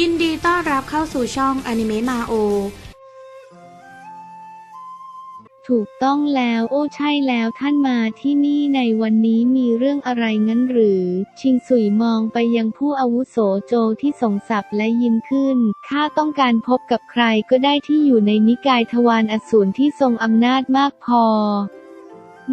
ยินดีต้อนรับเข้าสู่ช่องอนิเมะมาโอ ถูกต้องแล้วโอ้ใช่แล้วท่านมาที่นี่ในวันนี้มีเรื่องอะไรงั้นหรือ ชิงสุยมองไปยังผู้อาวุโสโจที่สงสับและยิ้มขึ้น ข้าต้องการพบกับใครก็ได้ที่อยู่ในนิกายทวารอสูรที่ทรงอำนาจมากพอ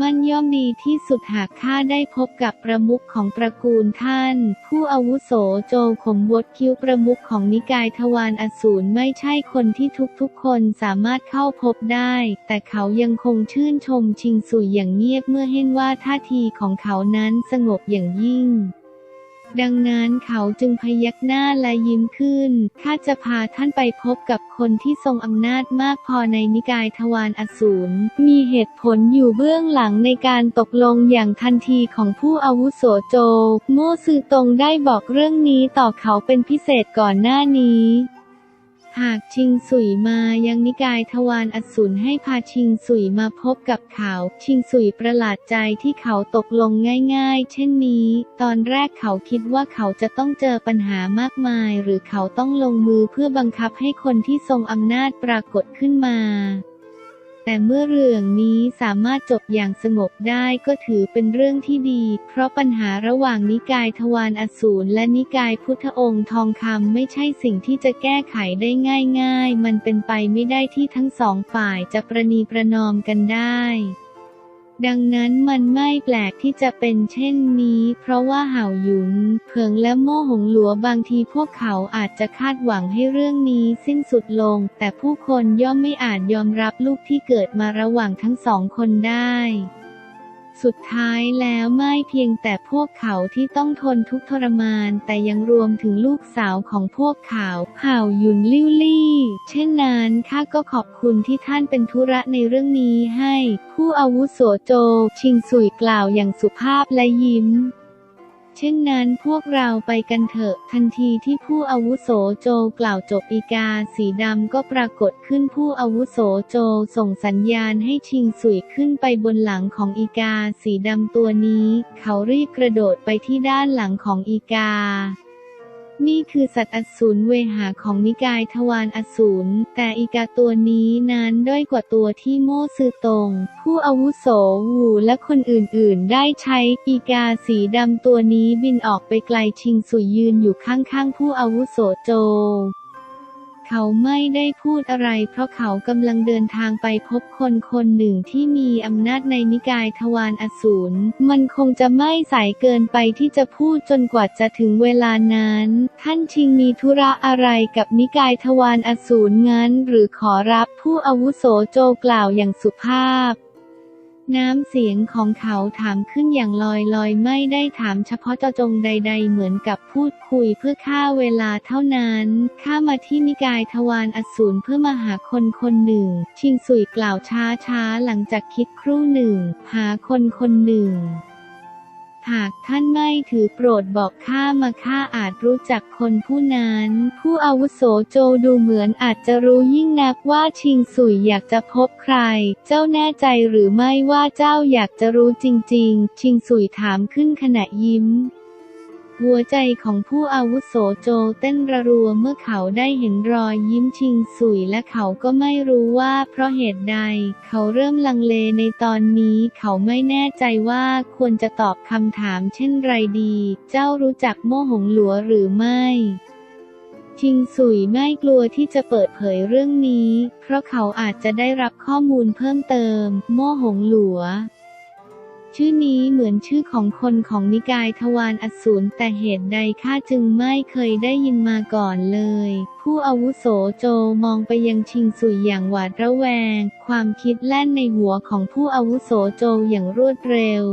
มันย่อมดีที่สุดหากข้าได้พบกับประมุขของตระกูลท่าน ผู้อาวุโสโจขมวดคิ้วประมุขของนิกายทวารอสูรไม่ใช่คนที่ทุกๆคนสามารถเข้าพบได้ แต่เขายังคงชื่นชมชิงสุยอย่างเงียบเมื่อเห็นว่าท่าทีของเขานั้นสงบอย่างยิ่ง ดังนั้นเขาจึงพยักหน้าและยิ้มขึ้นข้าจะพาท่านไปพบกับคนที่ทรงอำนาจมากพอในนิกายทวารอสูร มีเหตุผลอยู่เบื้องหลังในการตกลงอย่างทันทีของผู้อาวุโสโจ โม่ซือตงได้บอกเรื่องนี้ต่อเขาเป็นพิเศษก่อนหน้านี้ หากชิงสุยมายังนิกายทวารอสูรให้พาชิงสุยมาพบกับเขา ชิงสุยประหลาดใจที่เขาตกลงง่ายๆ เช่นนี้ ตอนแรกเขาคิดว่าเขาจะต้องเจอปัญหามากมาย หรือเขาต้องลงมือเพื่อบังคับให้คนที่ทรงอำนาจปรากฏขึ้นมา แต่เมื่อเรื่องนี้สามารถจบอย่างสงบได้ก็ถือเป็นเรื่องที่ดี เพราะปัญหาระหว่างนิกายทวารอสูรและนิกายพุทธองค์ทองคำไม่ใช่สิ่งที่จะแก้ไขได้ง่าย ๆ มันเป็นไปไม่ได้ที่ทั้งสองฝ่ายจะประนีประนอมกันได้ ดังนั้นมันไม่แปลกที่จะเป็นเช่นนี้ เพราะว่าเห่าหยุน เพิงและโม่หงหลัวบางทีพวกเขาอาจจะคาดหวังให้เรื่องนี้สิ้นสุดลง แต่ผู้คนย่อมไม่อาจยอมรับลูกที่เกิดมาระหว่างทั้งสองคนได้ สุดท้ายแล้วไม่เพียงแต่พวกเขาที่ต้องทนทุกทรมาน แต่ยังรวมถึงลูกสาวของพวกเขาเผ่าหยุนลิ่วลี่ เช่นนั้นข้าก็ขอบคุณที่ท่านเป็นธุระในเรื่องนี้ให้ ผู้อาวุโสโจ ชิงสุยกล่าวอย่างสุภาพและยิ้ม เช่นนั้นพวกเราไปกันเถอะทันทีที่ผู้อาวุโสโจกล่าวจบอีกาสีดำก็ปรากฏขึ้นผู้อาวุโสโจส่งสัญญาณให้ชิงสุยขึ้นไปบนหลังของอีกาสีดำตัวนี้ เขารีบกระโดดไปที่ด้านหลังของอีกา นี่คือสัตว์อสูรเวหาของนิกายทวารอสูร แต่อีกาตัวนี้นั้นด้อยกว่าตัวที่โม่ซือตงผู้อาวุโสวูและคนอื่นๆ ได้ใช้อีกาสีดำตัวนี้บินออกไปไกลชิงสุยยืนอยู่ข้างๆ ผู้อาวุโสโจ เขาไม่ได้พูดอะไร เพราะเขากำลังเดินทางไปพบคนคนหนึ่งที่มีอำนาจในนิกายทวารอสูร มันคงจะไม่สายเกินไปที่จะพูดจนกว่าจะถึงเวลานั้น ท่านชิงมีธุระอะไรกับนิกายทวารอสูรงั้น หรือขอรับผู้อาวุโสโจกล่าวอย่างสุภาพ น้ำเสียงของเขาถามขึ้นอย่างลอยลอยไม่ได้ถามเฉพาะเจาะจงใด ๆ เหมือนกับพูดคุยเพื่อฆ่าเวลาเท่านั้น ข้ามาที่นิกายทวารอสูรเพื่อมาหาคนคนหนึ่ง ชิงสุยกล่าวช้าๆหลังจากคิดครู่หนึ่ง หาคนคนหนึ่ง หากท่านไม่ถือโปรดบอกข้ามาข้าอาจรู้จักคนผู้นั้น ผู้อาวุโสโจดูเหมือนอาจจะรู้ยิ่งนักว่าชิงสุยอยากจะพบใคร เจ้าแน่ใจหรือไม่ว่าเจ้าอยากจะรู้จริง ๆ ชิงสุยถามขึ้นขณะยิ้ม หัวใจของผู้อาวุโสโจเต้นระรัวเมื่อเขาได้เห็นรอยยิ้มชิงสุยและเขาก็ไม่รู้ว่าเพราะเหตุใด เขาเริ่มลังเลในตอนนี้เขาไม่แน่ใจว่าควรจะตอบคำถามเช่นไรดี เจ้ารู้จักโมหงหลัวหรือไม่ชิงสุยไม่กลัวที่จะเปิดเผยเรื่องนี้ เพราะเขาอาจจะได้รับข้อมูลเพิ่มเติม โม่หงหลัว ชื่อนี้เหมือนชื่อของคนของนิกายทวารอสูรแต่เหตุใดข้าจึงไม่เคยได้ยินมาก่อนเลย ผู้อาวุโสโจมองไปยังชิงสุยอย่างหวาดระแวง ความคิดแล่นในหัวของผู้อาวุโสโจอย่างรวดเร็ว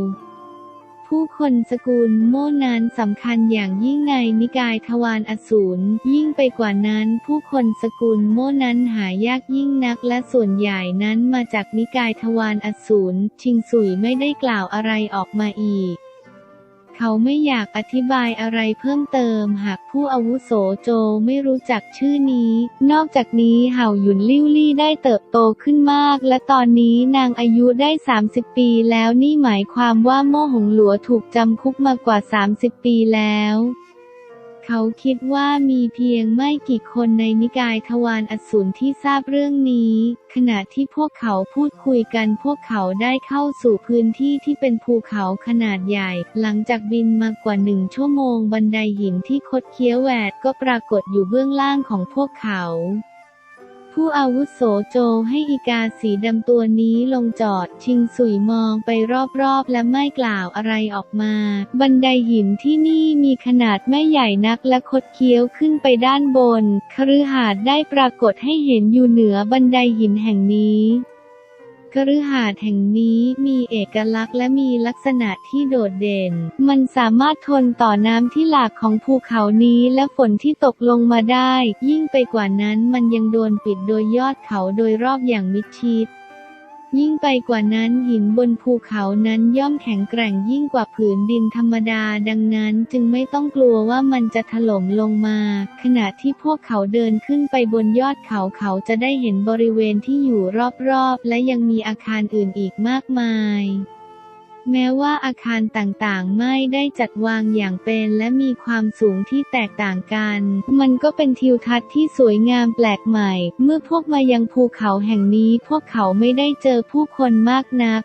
ผู้คนสกุลโมนั้นสำคัญอย่างยิ่งในนิกายทวารอสูร ยิ่งไปกว่านั้น ผู้คนสกุลโมนั้นหายากยิ่งนักและส่วนใหญ่นั้นมาจากนิกายทวารอสูรชิงสุยไม่ได้กล่าวอะไรออกมาอีก เขาไม่อยากอธิบายอะไรเพิ่มเติมหากผู้อาวุโสโจไม่รู้จักชื่อนี้ นอกจากนี้เห่าหยุนลิ่วลี่ได้เติบโตขึ้นมาก และตอนนี้นางอายุได้ 30 ปีแล้วนี่หมายความว่าโม่หงหลัวถูกจำคุกมากว่า 30 ปีแล้ว เขาคิดว่ามีเพียงไม่กี่คนในนิกายทวารอสูรที่ทราบเรื่องนี้ ขณะที่พวกเขาพูดคุยกันพวกเขาได้เข้าสู่พื้นที่ที่เป็นภูเขาขนาดใหญ่ หลังจากบินมากว่าหนึ่งชั่วโมงบันไดหินที่คดเคี้ยวแหวดก็ปรากฏอยู่เบื้องล่างของพวกเขา ผู้อาวุโสโจให้อีกาสีดำตัวนี้ลงจอดชิงสุยมองไปรอบๆ และไม่กล่าวอะไรออกมา บันไดหินที่นี่มีขนาดไม่ใหญ่นักและคดเคี้ยวขึ้นไปด้านบน คฤหาสน์ได้ปรากฏให้เห็นอยู่เหนือบันไดหินแห่งนี้ คฤหาสน์แห่งนี้มีเอกลักษณ์และมีลักษณะที่โดดเด่น มันสามารถทนต่อน้ำที่หลากของภูเขานี้และฝนที่ตกลงมาได้ ยิ่งไปกว่านั้นมันยังโดนปิดโดยยอดเขาโดยรอบอย่างมิดชิด ยิ่งไปกว่านั้นหินบนภูเขานั้นย่อมแข็งแกร่งยิ่งกว่าผืนดินธรรมดาดังนั้นจึงไม่ต้องกลัวว่ามันจะถล่มลงมา ขณะที่พวกเขาเดินขึ้นไปบนยอดเขาเขาจะได้เห็นบริเวณที่อยู่รอบๆ และยังมีอาคารอื่นอีกมากมาย แม้ว่าอาคารต่างๆ ไม่ได้จัดวางอย่างเป็นและมีความสูงที่แตกต่างกัน มันก็เป็นทิวทัศน์ที่สวยงามแปลกใหม่ เมื่อพวกมายังภูเขาแห่งนี้พวกเขาไม่ได้เจอผู้คนมากนัก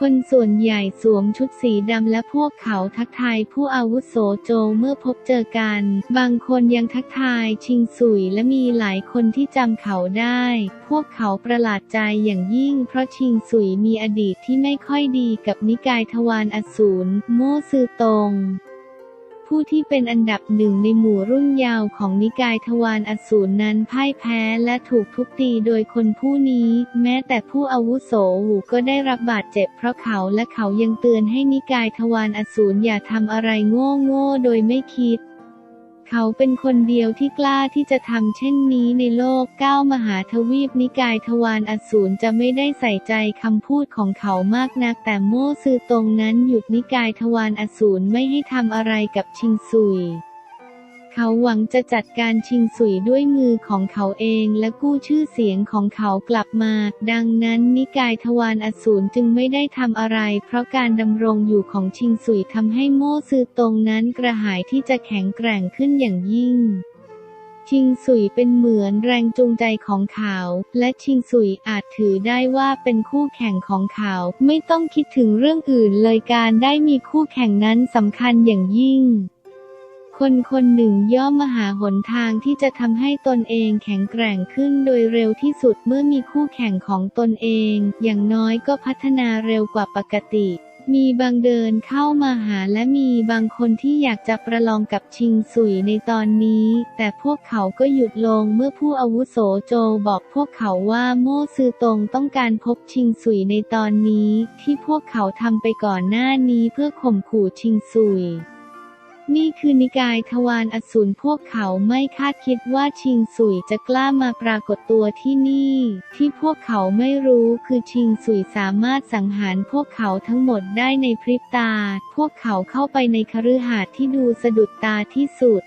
คนส่วนใหญ่สวมชุดสีดำและพวกเขาทักทายผู้อาวุโสโจเมื่อพบเจอกัน บางคนยังทักทายชิงสุยและมีหลายคนที่จำเขาได้ พวกเขาประหลาดใจอย่างยิ่ง เพราะชิงสุยมีอดีตที่ไม่ค่อยดีกับนิกายทวารอสูรโมซือตง ผู้ที่เป็นอันดับหนึ่งในหมู่รุ่นยาวของนิกายทวารอสูรนั้นพ่ายแพ้และถูกทุบตีโดยคนผู้นี้ แม้แต่ผู้อาวุโสหูก็ได้รับบาดเจ็บเพราะเขาและเขายังเตือนให้นิกายทวารอสูรอย่าทำอะไรโง่โง่ๆโดยไม่คิด เขาเป็นคนเดียวที่กล้าที่จะทำเช่นนี้ในโลกเก้ามหาทวีปนิกายทวารอสูรจะไม่ได้ใส่ใจคำพูดของเขามากนัก แต่โม่ซือตรงนั้นหยุดนิกายทวารอสูรไม่ให้ทำอะไรกับชิงซุย เขาหวังจะจัดการชิงสุยด้วยมือของเขาเองและกู้ชื่อเสียงของเขากลับมา ดังนั้นนิกายทวารอสูรจึงไม่ได้ทำอะไร เพราะการดำรงอยู่ของชิงสุยทำให้โม่ซือตรงนั้นกระหายที่จะแข็งแกร่งขึ้นอย่างยิ่งชิงสุยเป็นเหมือนแรงจูงใจของเขา และชิงสุยอาจถือได้ว่าเป็นคู่แข่งของเขา ไม่ต้องคิดถึงเรื่องอื่นเลยการได้มีคู่แข่งนั้นสำคัญอย่างยิ่ง คนคนหนึ่งย่อมมาหาหนทางที่จะทำให้ตนเองแข็งแกร่งขึ้นโดยเร็วที่สุดเมื่อมีคู่แข่งของตนเอง อย่างน้อยก็พัฒนาเร็วกว่าปกติ มีบางเดินเข้ามาหาและมีบางคนที่อยากจะประลองกับชิงสุยในตอนนี้ แต่พวกเขาก็หยุดลงเมื่อผู้อาวุโสโจบอกพวกเขาว่าโม่ซือตงต้องการพบชิงสุยในตอนนี้ ที่พวกเขาทำไปก่อนหน้านี้เพื่อข่มขู่ชิงสุย นี่คือนิกายทวารอสูรพวกเขาไม่คาดคิดว่าชิงสุยจะกล้ามาปรากฏตัวที่นี่ ที่พวกเขาไม่รู้คือชิงสุยสามารถสังหารพวกเขาทั้งหมดได้ในพริบตา พวกเขาเข้าไปในคฤหาสน์ที่ดูสะดุดตาที่สุด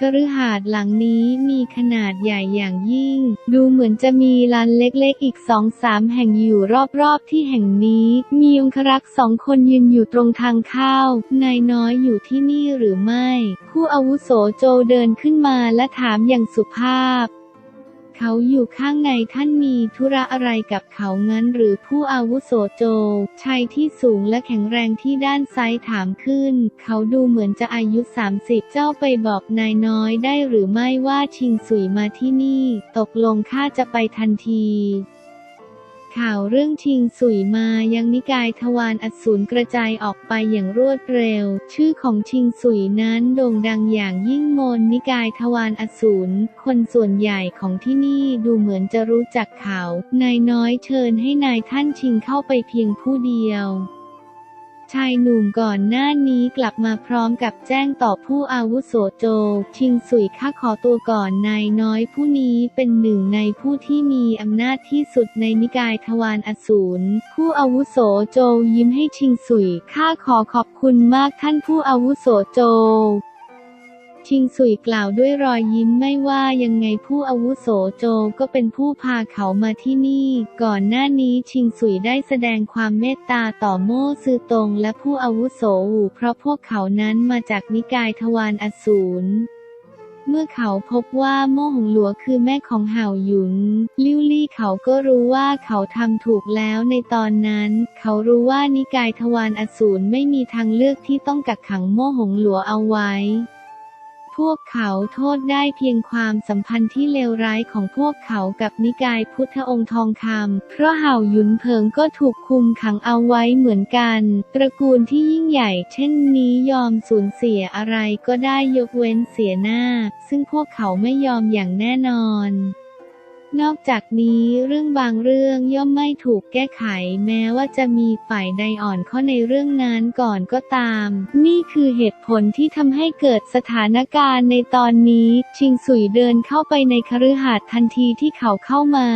คฤหาสน์หลังนี้มีขนาดใหญ่อย่างยิ่ง ดูเหมือนจะมีลานเล็กๆอีกสองสามแห่งอยู่รอบๆที่แห่งนี้ มีองครักษ์สองคนยืนอยู่ตรงทางเข้านายน้อยอยู่ที่นี่หรือไม่ ผู้อาวุโสโจเดินขึ้นมาและถามอย่างสุภาพ เขาอยู่ข้างในท่านมีธุระอะไรกับเขางั้นหรือผู้อาวุโสโจ ชายที่สูงและแข็งแรงที่ด้านซ้ายถามขึ้น เขาดูเหมือนจะอายุ 30 เจ้าไปบอกนายน้อยได้หรือไม่ว่าชิงสุยมาที่นี่ ตกลงข้าจะไปทันที ข่าวเรื่องชิงสุยมายังนิกายทวารอสูรกระจายออกไปอย่างรวดเร็ว ชื่อของชิงสุยนั้นโด่งดังอย่างยิ่งมนนิกายทวารอสูรคนส่วนใหญ่ของที่นี่ดูเหมือนจะรู้จักเขา นายน้อยเชิญให้นายท่านชิงเข้าไปเพียงผู้เดียว ชายหนุ่มก่อนหน้านี้กลับมาพร้อมกับแจ้งต่อผู้อาวุโสโจ ชิงสุยข้าขอตัวก่อนนายน้อยผู้นี้เป็นหนึ่งในผู้ที่มีอำนาจที่สุดในนิกายทวารอสูร ผู้อาวุโสโจยิ้มให้ชิงสุยข้าขอขอบคุณมากท่านผู้อาวุโสโจ ชิงสุยกล่าวด้วยรอยยิ้มไม่ว่ายังไงผู้อาวุโสโจก็เป็นผู้พาเขามาที่นี่ ก่อนหน้านี้ชิงสุยได้แสดงความเมตตาต่อโม่ซือตงและผู้อาวุโสอู่เพราะพวกเขานั้นมาจากนิกายทวารอสูรเมื่อเขาพบว่าโม่หงหลัวคือแม่ของเห่าหยุน ลิวลี่เขาก็รู้ว่าเขาทำถูกแล้วในตอนนั้น เขารู้ว่านิกายทวารอสูรไม่มีทางเลือกที่ต้องกักขังโม่หงหลัวเอาไว้ พวกเขาโทษได้เพียงความสัมพันธ์ที่เลวร้ายของพวกเขากับนิกายพุทธองค์ทองคำ เพราะเห่าหยุนเพิงก็ถูกคุมขังเอาไว้เหมือนกัน ตระกูลที่ยิ่งใหญ่ เช่นนี้ยอมสูญเสียอะไรก็ได้ยกเว้นเสียหน้า ซึ่งพวกเขาไม่ยอมอย่างแน่นอน นอกจากนี้เรื่องบางเรื่องย่อมไม่ถูกแก้ไข แม้ว่าจะมีฝ่ายใดอ่อนข้อในเรื่องนั้นก่อนก็ตาม นี่คือเหตุผลที่ทำให้เกิดสถานการณ์ในตอนนี้ ชิงสุยเดินเข้าไปในคฤหาสน์ทันทีที่เขาเข้ามา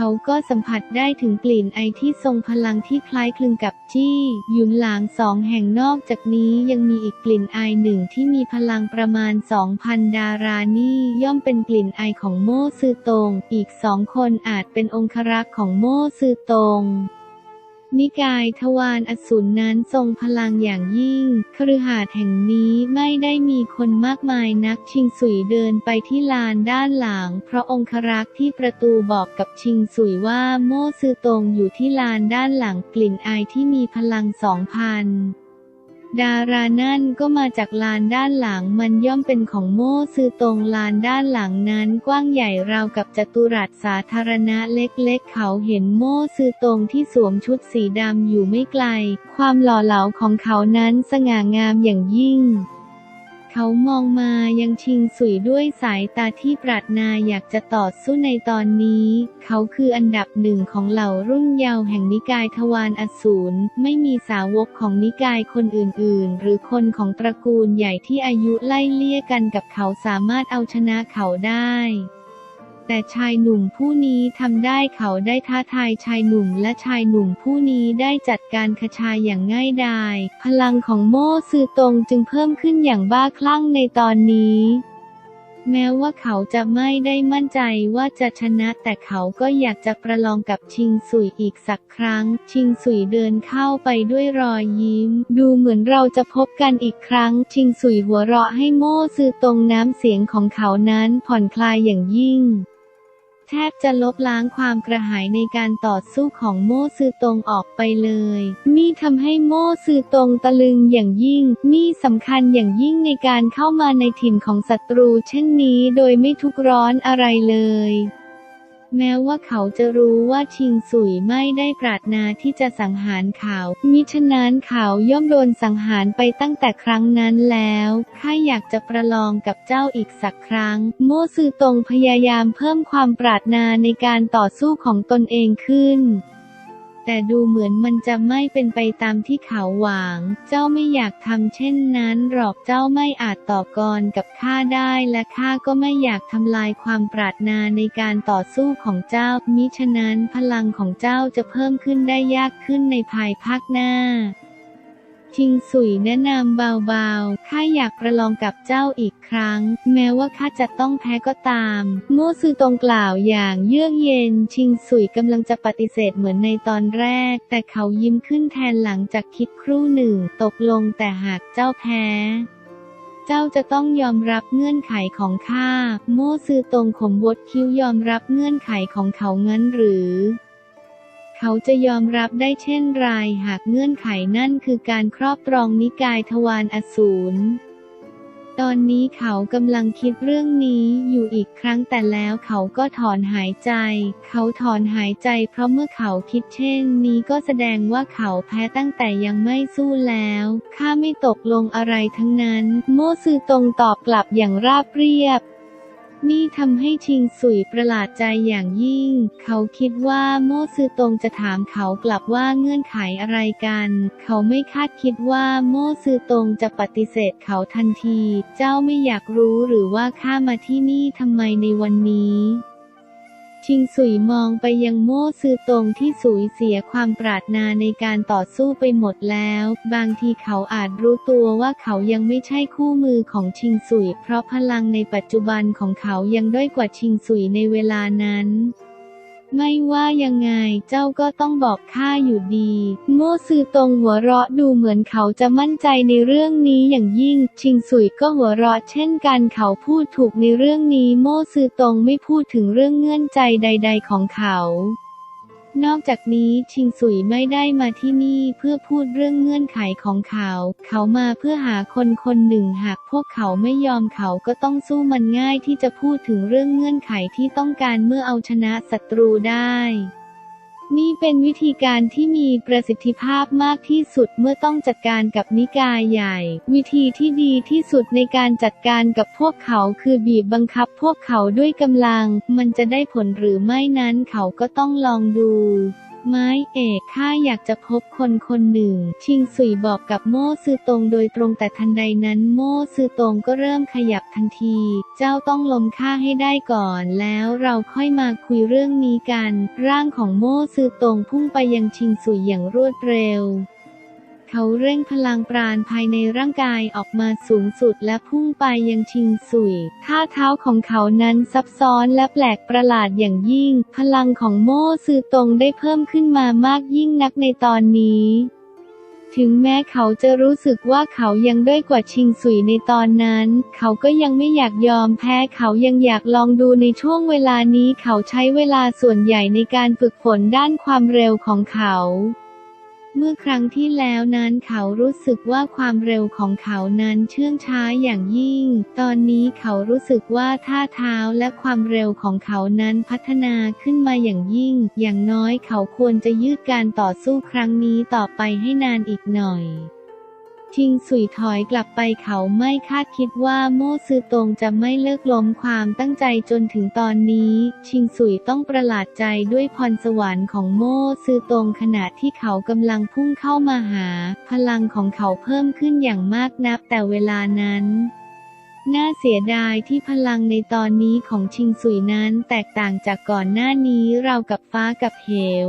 เขาก็สัมผัสได้ถึงกลิ่นไอที่ทรงพลังที่คล้ายคลึงกับจี้ยุนหลางสองแห่งนอกจากนี้ยังมีอีกกลิ่นไอหนึ่งที่มีพลังประมาณ 2,000 ดารานี่ย่อมเป็นกลิ่นไอของโมซือตง อีกสองคนอาจเป็นองครักษ์ของโมซือตง นิกายทวารอสูรนั้นทรงพลังอย่างยิ่ง คฤหาสน์แห่งนี้ไม่ได้มีคนมากมายนักชิงสุยเดินไปที่ลานด้านหลัง เพราะองครักษ์ที่ประตูบอกกับชิงสุยว่าโม่ซือตรงอยู่ที่ลานด้านหลังกลิ่นอายที่มีพลังสองพัน ดารานั่นก็มาจากลานด้านหลังมันย่อมเป็นของโม่ซือตรงลานด้านหลังนั้นกว้างใหญ่ราวกับจัตุรัสสาธารณะเล็กๆ เขาเห็นโม่ซือตรงที่สวมชุดสีดำอยู่ไม่ไกล ความหล่อเหลาของเขานั้นสง่างามอย่างยิ่ง เขามองมายังชิงสุยด้วยสายตาที่ปรารถนาอยากจะต่อสู้ในตอนนี้ เขาคืออันดับหนึ่งของเหล่ารุ่นเยาว์แห่งนิกายทวารอสูร ไม่มีสาวกของนิกายคนอื่นๆ หรือคนของตระกูลใหญ่ที่อายุไล่เลี่ยกันกับเขาสามารถเอาชนะเขาได้ แต่ชายหนุ่มผู้นี้ทำได้เขาได้ท้าทายชายหนุ่มและชายหนุ่มผู้นี้ได้จัดการคชายอย่างง่ายดายพลังของโม่ซือตรงจึงเพิ่มขึ้นอย่างบ้าคลั่งในตอนนี้ แม้ว่าเขาจะไม่ได้มั่นใจว่าจะชนะแต่เขาก็อยากจะประลองกับชิงสุยอีกสักครั้ง ชิงสุยเดินเข้าไปด้วยรอยยิ้ม ดูเหมือนเราจะพบกันอีกครั้ง ชิงสุยหัวเราะให้โม่ซือตรงน้ำเสียงของเขานั้นผ่อนคลายอย่างยิ่ง แทบจะลบล้างความกระหายในการต่อสู้ของโม่ซือตงออกไปเลย นี่ทำให้โม่ซือตงตะลึงอย่างยิ่ง นี่สำคัญอย่างยิ่งในการเข้ามาในถิ่นของศัตรูเช่นนี้โดยไม่ทุกร้อนอะไรเลย แม้ว่าเขาจะรู้ว่าชิงสุยไม่ได้ปรารถนาที่จะสังหารเขา มิฉะนั้นเขาย่อมโดนสังหารไปตั้งแต่ครั้งนั้นแล้วข้าอยากจะประลองกับเจ้าอีกสักครั้ง โม่ซือตงพยายามเพิ่มความปรารถนาในการต่อสู้ของตนเองขึ้น แต่ดูเหมือนมันจะไม่เป็นไปตามที่เขาหวังเจ้าไม่อยากทำเช่นนั้นหรอกเจ้าไม่อาจต่อกรกับข้าได้และข้าก็ไม่อยากทำลายความปรารถนาในการต่อสู้ของเจ้า มิฉะนั้นพลังของเจ้าจะเพิ่มขึ้นได้ยากขึ้นในภายภาคหน้า ชิงสุยแนะนำเบาๆ ข้าอยากประลองกับเจ้าอีกครั้ง แม้ว่าข้าจะต้องแพ้ก็ตามโม่ซือตรงกล่าวอย่างเยือกเย็น ชิงสุยกำลังจะปฏิเสธเหมือนในตอนแรก แต่เขายิ้มขึ้นแทนหลังจากคิดครู่หนึ่ง ตกลงแต่หากเจ้าแพ้เจ้าจะต้องยอมรับเงื่อนไขของข้า โม่ซือตรงขมวดคิ้วยอมรับเงื่อนไขของเขางั้นหรือ เขาจะยอมรับได้เช่นไรหากเงื่อนไขนั่นคือการครอบครองนิกายทวารอสูรตอนนี้เขากำลังคิดเรื่องนี้อยู่อีกครั้งแต่แล้วเขาก็ถอนหายใจ เขาถอนหายใจเพราะเมื่อเขาคิดเช่นนี้ก็แสดงว่าเขาแพ้ตั้งแต่ยังไม่สู้แล้ว ข้าไม่ตกลงอะไรทั้งนั้น โมซือตรงตอบกลับอย่างราบเรียบ นี่ทำให้ชิงสุยประหลาดใจอย่างยิ่ง เขาคิดว่าโม่ซือตงจะถามเขากลับว่าเงื่อนไขอะไรกัน เขาไม่คาดคิดว่าโม่ซือตงจะปฏิเสธเขาทันที เจ้าไม่อยากรู้หรือว่าข้ามาที่นี่ทำไมในวันนี้ ชิงสุยมองไปยังโม่ซือตรงที่สูญเสียความปรารถนาในการต่อสู้ไปหมดแล้ว บางทีเขาอาจรู้ตัวว่าเขายังไม่ใช่คู่มือของชิงสุย เพราะพลังในปัจจุบันของเขายังด้อยกว่าชิงสุยในเวลานั้น ไม่ว่ายังไงเจ้าก็ต้องบอกข้าอยู่ดีโม่ซือตงหัวเราะดูเหมือนเขาจะมั่นใจในเรื่องนี้อย่างยิ่ง ชิงสุยก็หัวเราะเช่นกันเขาพูดถูกในเรื่องนี้ โม่ซือตงไม่พูดถึงเรื่องเงื่อนใจใด ๆ ของเขา นอกจากนี้ชิงสุยไม่ได้มาที่นี่เพื่อพูดเรื่องเงื่อนไขของเขา เขามาเพื่อหาคนคนหนึ่งหากพวกเขาไม่ยอมเขาก็ต้องสู้มันง่ายที่จะพูดถึงเรื่องเงื่อนไขที่ต้องการเมื่อเอาชนะศัตรูได้ นี่เป็นวิธีการที่มีประสิทธิภาพมากที่สุดเมื่อต้องจัดการกับนิกายใหญ่ วิธีที่ดีที่สุดในการจัดการกับพวกเขาคือบีบบังคับพวกเขาด้วยกำลัง มันจะได้ผลหรือไม่นั้นเขาก็ต้องลองดู ไม้เอกข้าอยากจะพบคนคนหนึ่ง ชิงสุยบอกกับโม่ซือตรงโดยตรงแต่ทันใดนั้นโม่ซือตรงก็เริ่มขยับทันที เจ้าต้องลมข้าให้ได้ก่อน แล้วเราค่อยมาคุยเรื่องนี้กัน ร่างของโม่ซือตรงพุ่งไปยังชิงสุยอย่างรวดเร็ว เขาเร่งพลังปราณภายในร่างกายออกมาสูงสุดและพุ่งไปยังชิงสุย ท่าเท้าของเขานั้นซับซ้อนและแปลกประหลาดอย่างยิ่ง พลังของโม่ซือตงได้เพิ่มขึ้นมามากยิ่งนักในตอนนี้ถึงแม้เขาจะรู้สึกว่าเขายังด้อยกว่าชิงสุยในตอนนั้น เขาก็ยังไม่อยากยอมแพ้ เขายังอยากลองดูในช่วงเวลานี้ เขาใช้เวลาส่วนใหญ่ในการฝึกฝนด้านความเร็วของเขา เมื่อครั้งที่แล้วนั้นเขารู้สึกว่าความเร็วของเขานั้นเชื่องช้าอย่างยิ่ง ตอนนี้เขารู้สึกว่าท่าเท้าและความเร็วของเขานั้นพัฒนาขึ้นมาอย่างยิ่ง อย่างน้อยเขาควรจะยืดการต่อสู้ครั้งนี้ต่อไปให้นานอีกหน่อย ชิงสุยถอยกลับไปเขาไม่คาดคิดว่าโม่ซือตงจะไม่เลิกล้มความตั้งใจจนถึงตอนนี้ ชิงสุยต้องประหลาดใจด้วยพรสวรรค์ของโม่ซือตงขณะที่เขากำลังพุ่งเข้ามาหา พลังของเขาเพิ่มขึ้นอย่างมากนับแต่เวลานั้นน่าเสียดายที่พลังในตอนนี้ของชิงสุยนั้นแตกต่างจากก่อนหน้านี้เรากับฟ้ากับเหว